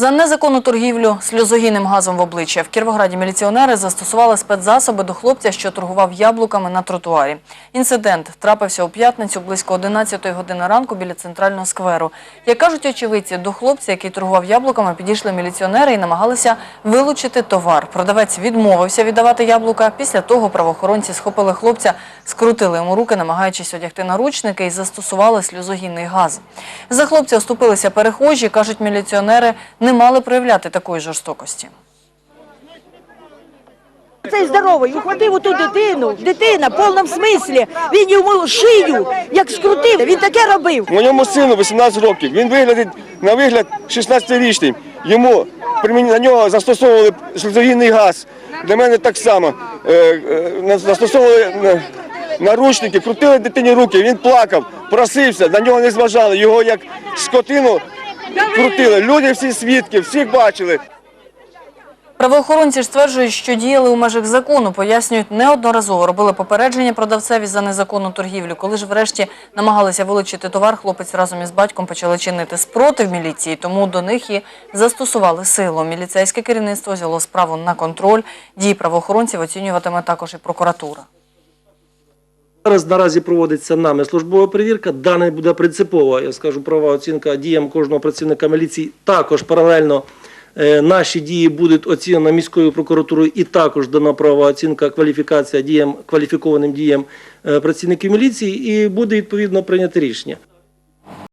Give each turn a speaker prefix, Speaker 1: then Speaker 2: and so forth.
Speaker 1: За незаконну торгівлю сльозогінним газом в обличчя в Кіровограді міліціонери застосували спецзасоби до хлопця, що торгував яблуками на тротуарі. Інцидент трапився у п'ятницю близько 11 години ранку біля центрального скверу. Як кажуть очевидці, до хлопця, який торгував яблуками, підійшли міліціонери і намагалися вилучити товар. Продавець відмовився віддавати яблука. Після того правоохоронці схопили хлопця, скрутили йому руки, намагаючись одягти наручники і застосували сльозогінний газ. За хлопця оступилися перехожі, кажуть міліціонери, не мали проявляти такої жорстокості.
Speaker 2: Цей здоровий ухватив оту дитину, дитина в повному смислі. Він йому шию, як скрутив. Він таке робив.
Speaker 3: Моєму сину 18 років. Він виглядить на вигляд 16-річним. Йому на нього застосовували сльозогінний газ. Для мене так само. Е, е, на- Застосовували е, наручники, крутили дитині руки. Він плакав, просився, на нього не зважали. Його як скотину крутили. Люди всі свідки, всіх бачили.
Speaker 1: Правоохоронці ж стверджують, що діяли у межах закону, пояснюють, неодноразово робили попередження продавцеві за незаконну торгівлю. Коли ж врешті намагалися вилучити товар, хлопець разом із батьком почали чинити спротив міліції, тому до них і застосували силу. Міліцейське керівництво взяло справу на контроль. Дії правоохоронців оцінюватиме також і прокуратура.
Speaker 4: Зараз наразі проводиться нами службова перевірка. Дане буде принципова, я скажу, права оцінка діям кожного працівника міліції. Також паралельно е, наші дії будуть оцінені міською прокуратурою і також дана права оцінка кваліфікація діям кваліфікованим діям е, працівників міліції, і буде відповідно прийняти рішення.